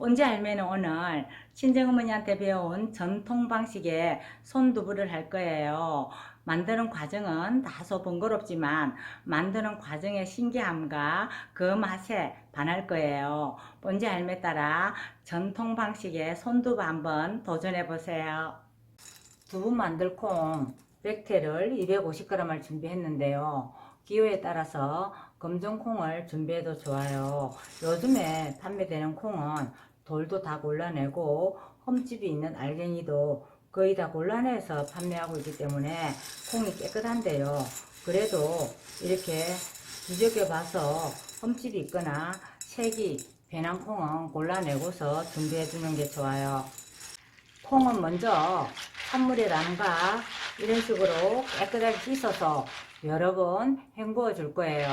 본지 알매는 오늘 친정어머니한테 배운 전통 방식의 손두부를 할 거예요. 만드는 과정은 다소 번거롭지만 만드는 과정의 신기함과 그 맛에 반할 거예요. 본지 알매 따라 전통 방식의 손두부 한번 도전해 보세요. 두부 만들 콩 100개를 250g을 준비했는데요. 기호에 따라서 검정콩을 준비해도 좋아요. 요즘에 판매되는 콩은 돌도 다 골라내고 흠집이 있는 알갱이도 거의 다 골라내서 판매하고 있기 때문에 콩이 깨끗한데요. 그래도 이렇게 뒤적여 봐서 흠집이 있거나 색이 변한 콩은 골라내고서 준비해 주는 게 좋아요. 콩은 먼저 찬물에 담가 이런 식으로 깨끗하게 씻어서 여러 번 헹구어 줄 거예요.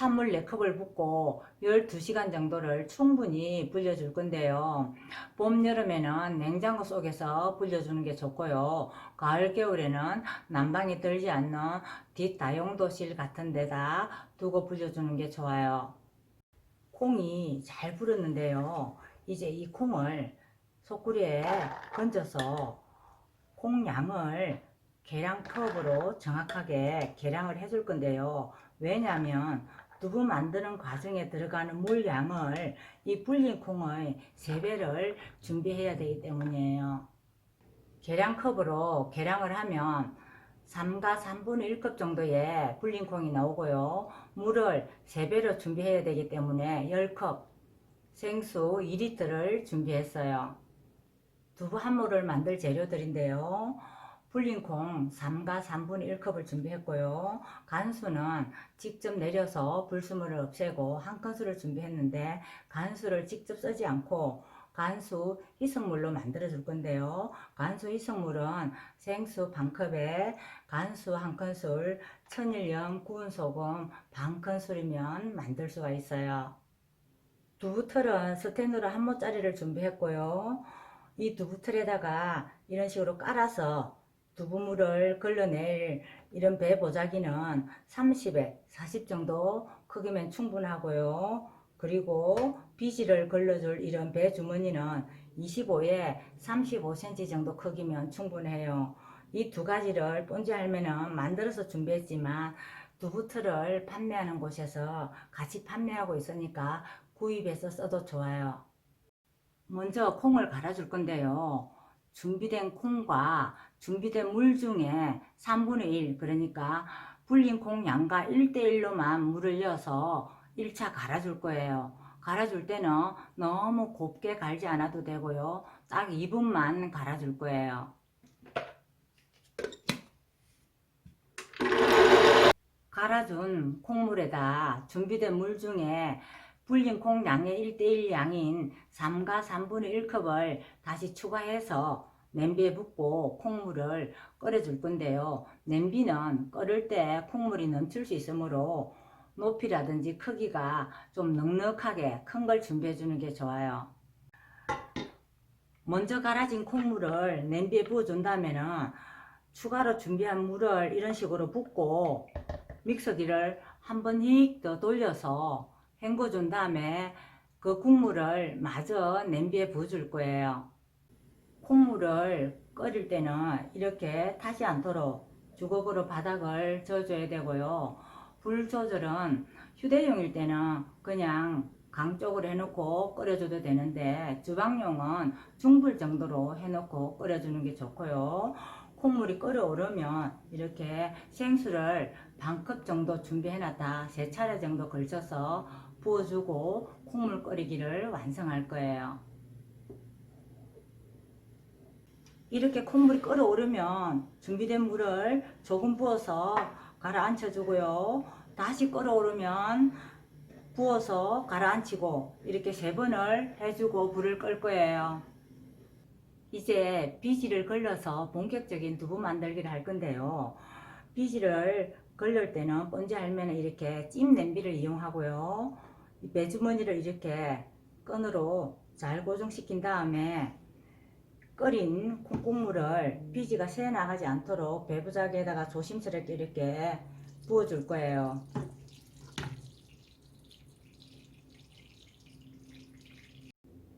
찬물 4컵을 붓고 12시간 정도를 충분히 불려줄 건데요. 봄, 여름에는 냉장고 속에서 불려주는 게 좋고요. 가을, 겨울에는 난방이 들지 않는 뒷다용도실 같은 데다 두고 불려주는 게 좋아요. 콩이 잘 불었는데요. 이제 이 콩을 소쿠리에 건져서 콩 양을 계량컵으로 정확하게 계량을 해줄 건데요. 왜냐하면 두부 만드는 과정에 들어가는 물 양을 이 불린 콩의 3배를 준비해야 되기 때문이에요. 계량컵으로 계량을 하면 3과 3분의 1컵 정도의 불린 콩이 나오고요. 물을 3배로 준비해야 되기 때문에 10컵 생수 2리터를 준비했어요. 두부 한 모를 만들 재료들인데요. 불린 콩 3과 3분의 1컵을 준비했고요. 간수는 직접 내려서 불순물을 없애고 한 큰술을 준비했는데 간수를 직접 쓰지 않고 간수 희석물로 만들어 줄 건데요. 간수 희석물은 생수 반컵에 간수 한 큰술, 천일염 구운 소금 반 큰술이면 만들 수가 있어요. 두부 틀은 스텐으로 한 모짜리를 준비했고요. 이 두부 틀에다가 이런 식으로 깔아서 두부물을 걸러낼 이런 배 보자기는 30에 40 정도 크기면 충분하고요. 그리고 비지를 걸러줄 이런 배 주머니는 25에 35cm 정도 크기면 충분해요. 이 두 가지를 본지 할매는 만들어서 준비했지만 두부틀을 판매하는 곳에서 같이 판매하고 있으니까 구입해서 써도 좋아요. 먼저 콩을 갈아줄 건데요. 준비된 콩과 준비된 물 중에 3분의 1 그러니까 불린 콩 양과 1대1로만 물을 넣어서 1차 갈아줄 거예요. 갈아줄 때는 너무 곱게 갈지 않아도 되고요. 딱 2분만 갈아줄 거예요. 갈아준 콩물에다 준비된 물 중에 불린 콩 양의 1대1 양인 3과 3분의 1컵을 다시 추가해서 냄비에 붓고 콩물을 끓여줄 건데요. 냄비는 끓을 때 콩물이 넘칠 수 있으므로 높이라든지 크기가 좀 넉넉하게 큰 걸 준비해 주는 게 좋아요. 먼저 갈아진 콩물을 냄비에 부어준 다음에는 추가로 준비한 물을 이런 식으로 붓고 믹서기를 한 번 휙 더 돌려서 헹궈준 다음에 그 국물을 마저 냄비에 부어줄 거예요. 콩물을 끓일 때는 이렇게 타지 않도록 주걱으로 바닥을 져줘야 되고요. 불 조절은 휴대용일 때는 그냥 강 쪽으로 해놓고 끓여줘도 되는데 주방용은 중불 정도로 해놓고 끓여주는 게 좋고요. 콩물이 끓어오르면 이렇게 생수를 반 컵 정도 준비해놨다 세 차례 정도 걸쳐서 부어주고 콩물 끓이기를 완성할 거예요. 이렇게 콩물이 끓어오르면 준비된 물을 조금 부어서 가라앉혀 주고요. 다시 끓어오르면 부어서 가라앉히고 이렇게 세 번을 해주고 불을 끌 거예요. 이제 비지를 걸러서 본격적인 두부 만들기를 할 건데요. 비지를 걸릴 때는 번지 할매는 이렇게 찜 냄비를 이용하고요. 이 배주머니를 이렇게 끈으로 잘 고정시킨 다음에 끓인 콩국물을 비지가 새 나가지 않도록 배부작에다가 조심스럽게 이렇게 부어줄 거예요.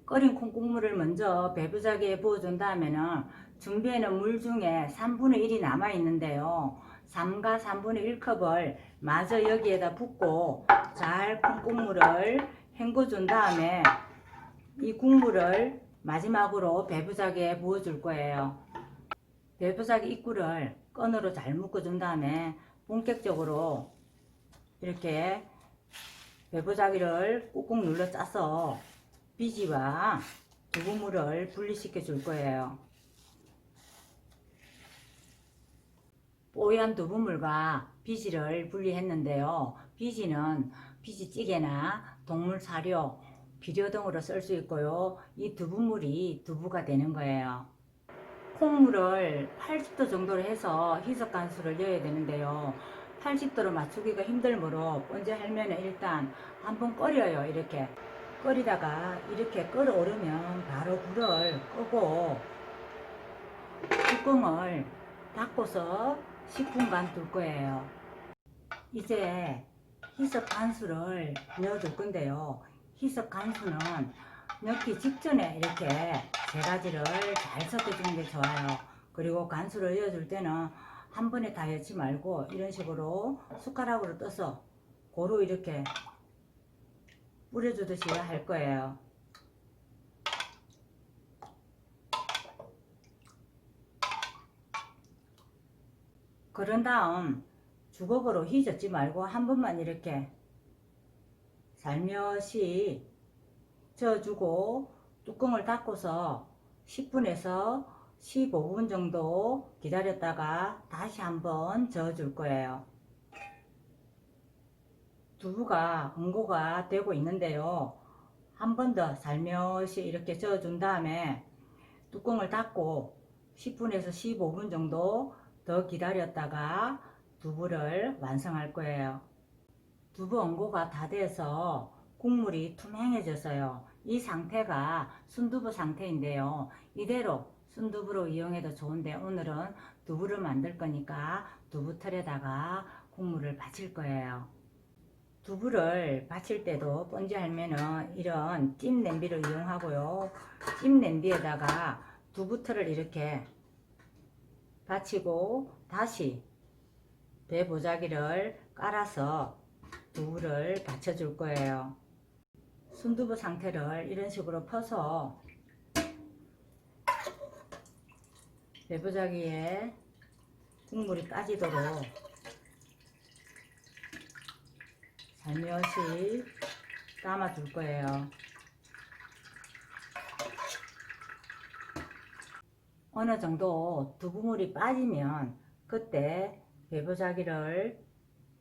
끓인 콩국물을 먼저 배부자기에 부어준 다음에는 준비해놓은 물 중에 3분의 1이 남아 있는데요. 3과 3분의 1컵을 마저 여기에다 붓고 잘 콩국물을 헹궈준 다음에 이 국물을 마지막으로 배부자기에 부어줄 거예요. 배부자기 입구를 끈으로 잘 묶어준 다음에 본격적으로 이렇게 배부자기를 꾹꾹 눌러 짜서 비지와 두부물을 분리시켜 줄 거예요. 뽀얀 두부물과 비지를 분리했는데요. 비지는 비지찌개나 동물 사료, 비료 등으로 쓸 수 있고요. 이 두부물이 두부가 되는 거예요. 콩물을 80도 정도로 해서 희석 간수를 넣어야 되는데요. 80도로 맞추기가 힘들므로 먼저 할면은 일단 한번 끓여요. 이렇게 끓이다가 이렇게 끓어오르면 바로 불을 끄고 뚜껑을 닫고서 10분간 둘 거예요. 이제 희석 간수를 넣어줄 건데요. 희석 간수는 넣기 직전에 이렇게 세 가지를 잘 섞어주는 게 좋아요. 그리고 간수를 넣어줄 때는 한 번에 다 넣지 말고 이런 식으로 숟가락으로 떠서 고루 이렇게 뿌려주듯이 할 거예요. 그런 다음 주걱으로 휘젓지 말고 한 번만 이렇게 살며시 저어주고 뚜껑을 닫고서 10분에서 15분 정도 기다렸다가 다시 한번 저어줄 거예요. 두부가 응고가 되고 있는데요. 한 번 더 살며시 이렇게 저어준 다음에 뚜껑을 닫고 10분에서 15분 정도 더 기다렸다가 두부를 완성할 거예요. 두부 원고가 다 돼서 국물이 투명해졌어요. 이 상태가 순두부 상태인데요. 이대로 순두부로 이용해도 좋은데 오늘은 두부를 만들 거니까 두부틀에다가 국물을 받칠 거예요. 두부를 받칠 때도 번지 할면은 이런 찜 냄비를 이용하고요. 찜 냄비에다가 두부틀을 이렇게 받치고 다시 배 보자기를 깔아서 두부를 받쳐줄 거예요. 순두부 상태를 이런 식으로 퍼서 배보자기에 국물이 빠지도록 살며시 담아줄 거예요. 어느 정도 두부물이 빠지면 그때 배보자기를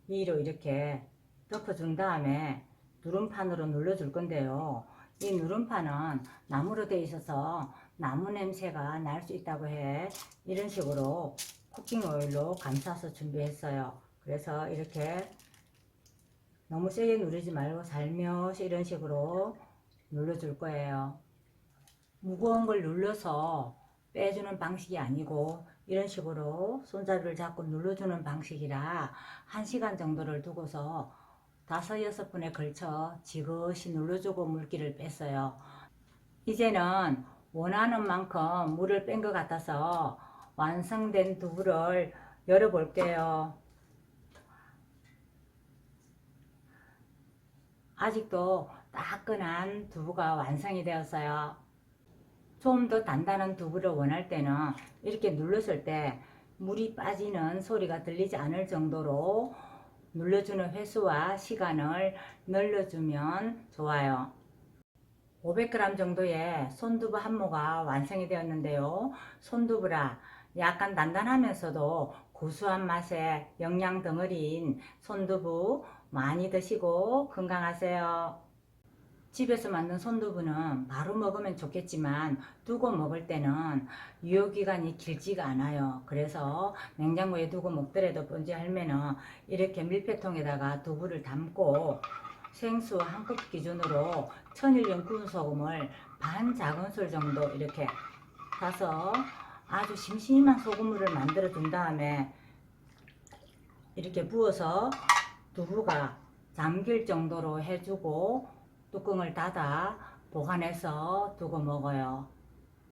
위로 이렇게 덮어준 다음에 누름판으로 눌러줄 건데요. 이 누름판은 나무로 되어 있어서 나무 냄새가 날 수 있다고 해 이런 식으로 쿠킹 오일로 감싸서 준비했어요. 그래서 이렇게 너무 세게 누르지 말고 살며시 이런 식으로 눌러줄 거예요. 무거운 걸 눌러서 빼주는 방식이 아니고 이런 식으로 손잡이를 잡고 눌러주는 방식이라 1시간 정도를 두고서 다섯 여섯 분에 걸쳐 지그시 눌러주고 물기를 뺐어요. 이제는 원하는 만큼 물을 뺀 것 같아서 완성된 두부를 열어볼게요. 아직도 따끈한 두부가 완성이 되었어요. 좀 더 단단한 두부를 원할 때는 이렇게 눌렀을 때 물이 빠지는 소리가 들리지 않을 정도로 눌러주는 횟수와 시간을 늘려주면 좋아요. 500g 정도의 손두부 한 모가 완성이 되었는데요. 손두부라 약간 단단하면서도 고소한 맛의 영양 덩어리인 손두부 많이 드시고 건강하세요. 집에서 만든 손두부는 바로 먹으면 좋겠지만 두고 먹을 때는 유효기간이 길지가 않아요. 그래서 냉장고에 두고 먹더라도 번지 할면은 이렇게 밀폐통에다가 두부를 담고 생수 한 컵 기준으로 천일염 구운 소금을 반 작은술 정도 이렇게 타서 아주 심심한 소금물을 만들어 준 다음에 이렇게 부어서 두부가 잠길 정도로 해주고 뚜껑을 닫아 보관해서 두고 먹어요.